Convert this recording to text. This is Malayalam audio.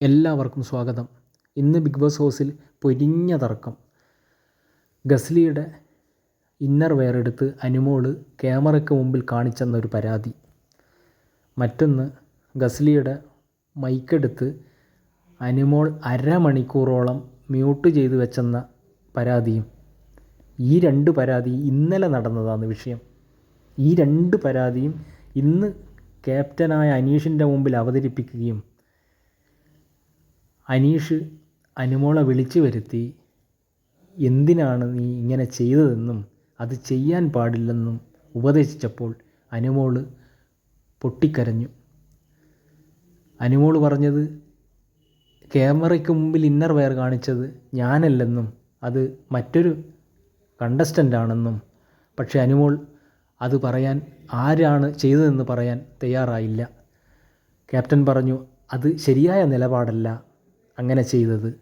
എല്ലാവർക്കും സ്വാഗതം. ഇന്ന് ബിഗ് ബോസ് ഹൗസിൽ പൊരിഞ്ഞ തർക്കം. ഗസ്ലിയുടെ ഇന്നർ വെയർ എടുത്ത് അനുമോൾ ക്യാമറയ്ക്ക് മുമ്പിൽ കാണിച്ചെന്നൊരു പരാതി. മറ്റൊന്ന് ഗസ്ലിയുടെ മൈക്കെടുത്ത് അനുമോൾ അരമണിക്കൂറോളം മ്യൂട്ട് ചെയ്തു വെച്ചെന്ന പരാതിയും. ഈ രണ്ട് പരാതി ഇന്നലെ നടന്നതാണ് വിഷയം. ഈ രണ്ട് പരാതിയും ഇന്ന് ക്യാപ്റ്റനായ അനീഷിന്റെ മുമ്പിൽ അവതരിപ്പിക്കുകയും അനീഷ് അനുമോളെ വിളിച്ചു വരുത്തി എന്തിനാണ് നീ ഇങ്ങനെ ചെയ്തതെന്നും അത് ചെയ്യാൻ പാടില്ലെന്നും ഉപദേശിച്ചപ്പോൾ അനുമോൾ പൊട്ടിക്കരഞ്ഞു. അനുമോൾ പറഞ്ഞത് ക്യാമറയ്ക്ക് മുമ്പിൽ ഇന്നർ വെയർ കാണിച്ചത് ഞാനല്ലെന്നും അത് മറ്റൊരു കണ്ടസ്റ്റന്റ് ആണെന്നും പക്ഷേ അനുമോൾ അത് പറയാൻ ആരാണ് ചെയ്തതെന്ന് പറയാൻ തയ്യാറായില്ല. ക്യാപ്റ്റൻ പറഞ്ഞു അത് ശരിയായ നിലപാടല്ല. അങ്ങനെ ചെയ്തത്.